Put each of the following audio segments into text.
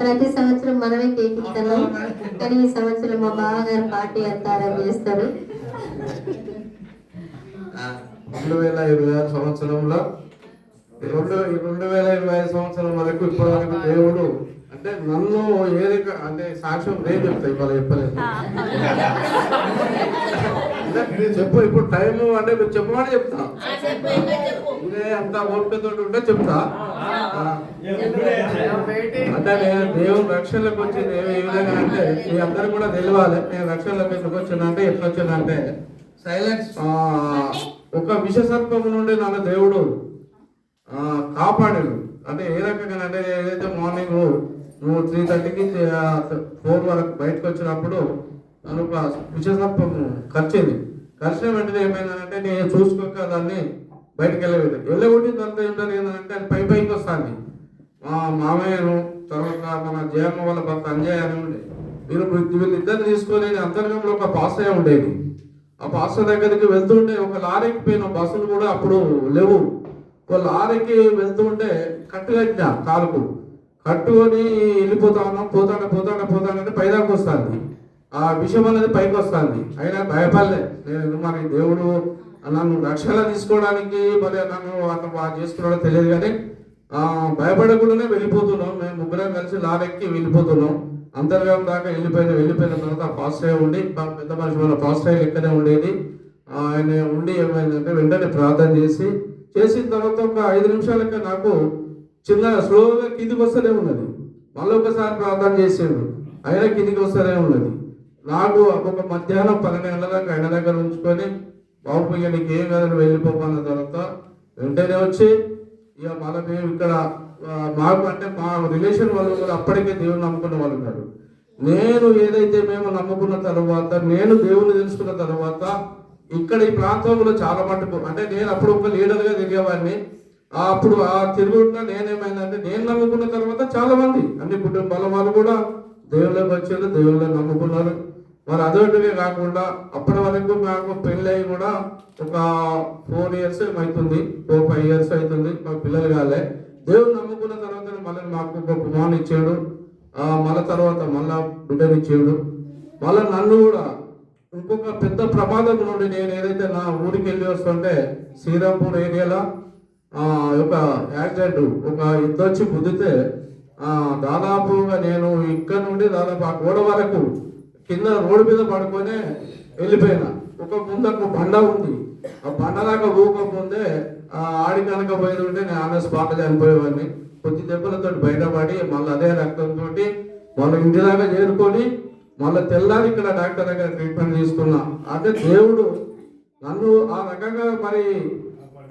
ప్రతి సంవత్సరం మనమే కేక్ కానీ ఈ సంవత్సరం మా బావగారు పార్టీ అంతా అరేంజ్ చేస్తారు రెండు వేల ఇరవై ఆరు సంవత్సరంలో రెండు రెండు వేల ఇరవై ఐదు సంవత్సరం వరకు ఇప్పటి వరకు దేవుడు అంటే నన్ను ఏ రక అంటే సాక్ష్యం నేను చెప్తా ఇవాళ చెప్పలేదు. అంటే నేను చెప్పు ఇప్పుడు టైం అంటే మీరు చెప్పమని చెప్తా. అంత ఓపికతో ఉంటే చెప్తా. అంటే నేను రక్షణలోకి వచ్చి నేను ఏ విధంగా అంటే మీ అందరూ కూడా తెలియాలి నేను రక్షణలోకి ఎందుకు వచ్చానంటే ఎట్లా వచ్చిందంటే సైలెన్స్ ఒక విషసర్పం నుండి నన్ను దేవుడు కాపాడాడు. అంటే ఏ రకంగా అంటే ఏదైతే మార్నింగ్ నువ్వు త్రీ థర్టీకి ఫోర్ వరకు బయటకు వచ్చినప్పుడు నన్ను ఒక విషసర్పం కరిచింది. కరిచిన వెంటనే ఏమైందంటే నేను చూసుకోక దాన్ని బయటకు వెళ్ళలేదు. వెళ్ళగొట్టిన తర్వాత ఏంటని ఏంటంటే అది పై పైకి వస్తుంది. మా మామయ్యను తర్వాత మన జయమ్మ వాళ్ళ భర్త అంజయ్య అని ఉండే. వీరు వీళ్ళిద్దరిని తీసుకొని అంతర్గంలో ఒక పాస్టర్ ఉండేది. ఆ పాస్టర్ దగ్గరికి వెళ్తుంటే ఒక లారీకి పోయిన బస్సులు కూడా అప్పుడు లేవు. ఒక లారీకి వెళ్తుంటే కట్టు కట్టిన కాలుకు కట్టుకొని వెళ్ళిపోతా ఉన్నాం పోతాడ పోతాడ పోతాడంటే పైదాకు వస్తుంది. ఆ విషయం అనేది పైకి వస్తుంది. అయినా భయపడలే. నేను మరి దేవుడు నన్ను రక్షణ తీసుకోవడానికి మరి నన్ను అతను బాగా చేస్తున్నాడో తెలియదు కానీ భయపడకుండానే వెళ్ళిపోతున్నాం. మేము ముగ్గురం కలిసి లారెక్కి వెళ్ళిపోతున్నాం. అంతర్గతం దాకా వెళ్ళిపోయిన వెళ్ళిపోయిన తర్వాత పాస్టర్ ఉండి మా పెద్ద మనిషి మన పాస్టర్ ఇక్కడే ఉండేది. ఆయన ఉండి ఏమైందంటే వెంటనే ప్రార్థన చేసి చేసిన తర్వాత ఒక ఐదు నిమిషాలకి నాకు చిన్న స్లోగా కిందికి వస్తూనే ఉన్నది. మళ్ళీ ఒకసారి ప్రార్థన చేసాడు ఆయన కిందికి వస్తూనే ఉన్నది. నాకు ఒక మధ్యాహ్నం పన్నెండు గంటల దాకా ఆయన దగ్గర ఉంచుకొని బాబు ఇక నీకు ఏం కాదని వెళ్ళిపోమన్న తర్వాత వెంటనే వచ్చి ఇక మళ్ళీ మేము ఇక్కడ మాకు అంటే మా రిలేషన్ వాళ్ళు కూడా అప్పటికే దేవుని నమ్ముకున్న వాళ్ళు ఉన్నారు నేను ఏదైతే మేము నమ్ముకున్న తర్వాత నేను దేవుని తెలుసుకున్న తర్వాత ఇక్కడ ఈ ప్రాంతంలో చాలా మటుకు అంటే నేను అప్పుడు ఒక లీడర్గా తిరిగేవాడిని. ఆ అప్పుడు ఆ తిరుగుతున్న నేనేమైందంటే నేను నమ్ముకున్న తర్వాత చాలా మంది అన్ని కుటుంబాల వాళ్ళు కూడా దేవుళ్ళకి వచ్చారు దేవుళ్ళని నమ్ముకున్నారు. మరి అదొకటివే కాకుండా అప్పటి వరకు మాకు పెళ్ళి అయి కూడా ఒక ఫోర్ ఇయర్స్ అవుతుంది ఫోర్ ఫైవ్ ఇయర్స్ అవుతుంది మాకు పిల్లలు కాలే. దేవుడు నమ్ముకున్న తర్వాత మళ్ళీ మాకు ఒక కుమారుని ఇచ్చాడు. ఆ మళ్ళా తర్వాత మళ్ళా బిడ్డని ఇచ్చాడు. మళ్ళీ నన్ను కూడా ఇంకొక పెద్ద ప్రమాదం నుండి నేను ఏదైతే నా ఊరికి వెళ్ళి వస్తుంటే శ్రీరాంపూర్ ఏరియాలో ఒక యాక్సిడెంట్ ఒక ఇద్దొచ్చి వచ్చి గుద్దితే దాదాపుగా నేను ఇక్కడ నుండి దాదాపు ఆ గోడ వరకు కింద రోడ్డు మీద పడుకొని వెళ్ళిపోయినా. ఒక ముందకు బండ ఉంది. ఆ బండ దాకా ఊకముందే ఆ ఆడి కనుక పోయిన ఉంటే నేను ఆమె స్పాట్ చనిపోయేవాడిని. కొద్ది దెబ్బలతో బయటపడి మళ్ళీ అదే రక్తంతో మళ్ళీ ఇంటి దాకా చేరుకొని మళ్ళీ తెల్లారి ఇక్కడ డాక్టర్ దగ్గర ట్రీట్మెంట్ తీసుకున్నా. అంటే దేవుడు నన్ను ఆ రకంగా మరి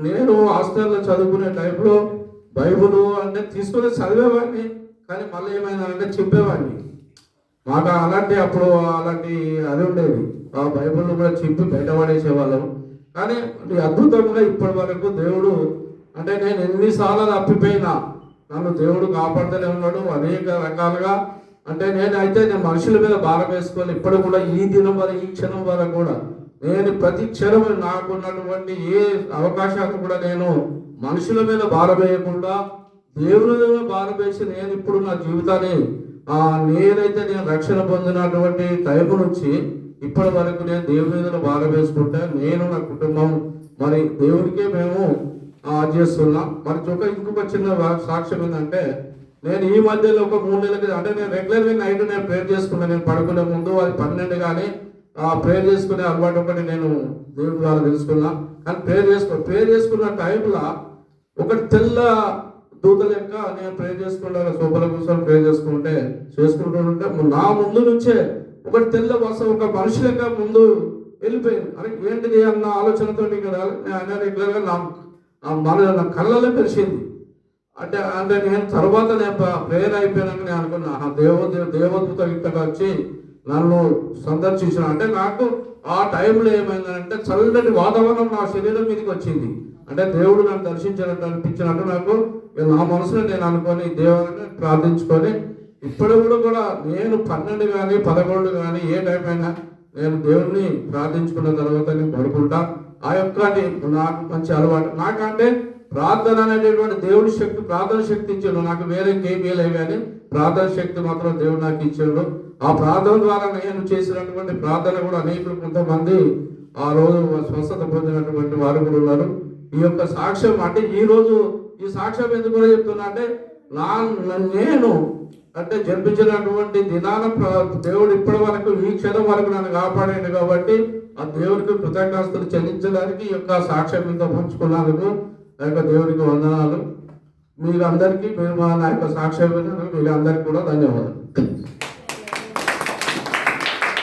నేను హాస్టల్లో చదువుకునే టైంలో బైబుల్ అంటే తీసుకుని చదివేవాడిని. కానీ మళ్ళీ ఏమైందంటే చెప్పేవాడిని. మాకు అలాంటి అప్పుడు అలాంటి అది ఉండేది. ఆ బైబిల్ కూడా చింపి బయటపడేసే వాళ్ళం కానీ అద్భుతంగా ఇప్పటి వరకు దేవుడు అంటే నేను ఎన్నిసార్లు తప్పిపోయినా నన్ను దేవుడు కాపాడుతూనే ఉన్నాడు అనేక రకాలుగా అంటే నేనైతే నేను మనుషుల మీద భారం వేసుకోవాలి ఇప్పుడు కూడా ఈ దినం వరకు ఈ క్షణం వరకు కూడా నేను ప్రతి క్షణం నాకున్నటువంటి ఏ అవకాశాలు కూడా నేను మనుషుల మీద భారం వేయకుండా దేవుని మీద భారం వేసి నేను ఇప్పుడు నా జీవితాన్ని ఆ నేనైతే నేను రక్షణ పొందినటువంటి టైం నుంచి ఇప్పటి వరకు నేను దేవుని మీద బాగా వేసుకుంటే నేను నా కుటుంబం మరి దేవుడికే మేము చేస్తున్నాం మరి ఒక ఇంకొక చిన్న సాక్ష్యం ఏంటంటే నేను ఈ మధ్యలో ఒక మూడు నెలల క్రితం అంటే నేను రెగ్యులర్గా నైట్ నేను ప్రేర్ చేసుకున్నాను నేను పడుకునే ముందు అది పన్నెండు కానీ ఆ ప్రేర్ చేసుకునే అలవాటు ఒకటి నేను దేవుడి ద్వారా తెలుసుకున్నా. కానీ ప్రేర్ చేసుకో ప్రేర్ చేసుకున్న టైంలో ఒకటి తెల్ల దూత లెక్క నేను ప్రే చేసుకుంటాను సూపర్ కోసం ప్రే చేసుకుంటే చేసుకుంటుంటే నా ముందు నుంచే ఒకటి తెల్ల బస్సు ఒక మనిషి లెక్క ముందు వెళ్ళిపోయింది. అని ఏంటిది అన్న ఆలోచనతో ఇక్కడ ఆయన రెగ్యులర్గా నా ఆ మన నా కళ్ళలో పెరిచింది. అంటే అంటే నేను తర్వాత నేను ప్రేయర్ అయిపోయినాక నేను అనుకున్నా ఆ దేవ దేవదూత ఇక్కడ వచ్చి నన్ను సందర్శించిన. అంటే నాకు ఆ టైంలో ఏమైందంటే చల్లటి వాతావరణం నా శరీరం మీదకి వచ్చింది. అంటే దేవుడు నన్ను దర్శించినట్టు అనిపించినట్టు నాకు నా మనసులో నేను అనుకొని దేవుడిని ప్రార్థించుకొని ఇప్పుడు కూడా నేను పన్నెండు కానీ పదకొండు కానీ ఏ టైం అయినా నేను దేవుడిని ప్రార్థించుకున్న తర్వాత నేను పడుకుంటా ఆ యొక్క నాకు మంచి అలవాటు. నాకంటే ప్రార్థన అనేటటువంటి దేవుడి శక్తి ప్రార్థన శక్తి ఇచ్చాడు. నాకు వేరే కేబీలే కానీ ప్రార్థన శక్తి మాత్రం దేవుడు నాకు ఇచ్చాడు. ఆ ప్రార్థన ద్వారా నేను చేసినటువంటి ప్రార్థన కూడా అనేకులు కొంతమంది ఆ రోజు స్వస్థత పొందినటువంటి వారు కూడా ఉన్నారు. ఈ యొక్క సాక్ష్యం అంటే ఈరోజు ఈ సాక్ష్యం ఎందుకు కూడా చెప్తున్నా అంటే నా నేను అంటే జన్మించినటువంటి దినాన దేవుడు ఇప్పటి వరకు ఈ క్షణం వరకు నన్ను కాపాడాడు కాబట్టి ఆ దేవుడికి కృతజ్ఞతలు చెల్లించడానికి ఈ యొక్క సాక్ష్యం మీద పంచుకున్నందుకు ఆ యొక్క దేవుడికి వందనాలు. మీరు అందరికీ మీరు మా నా యొక్క సాక్ష్యం మీరు మీకు అందరికీ కూడా ధన్యవాదాలు.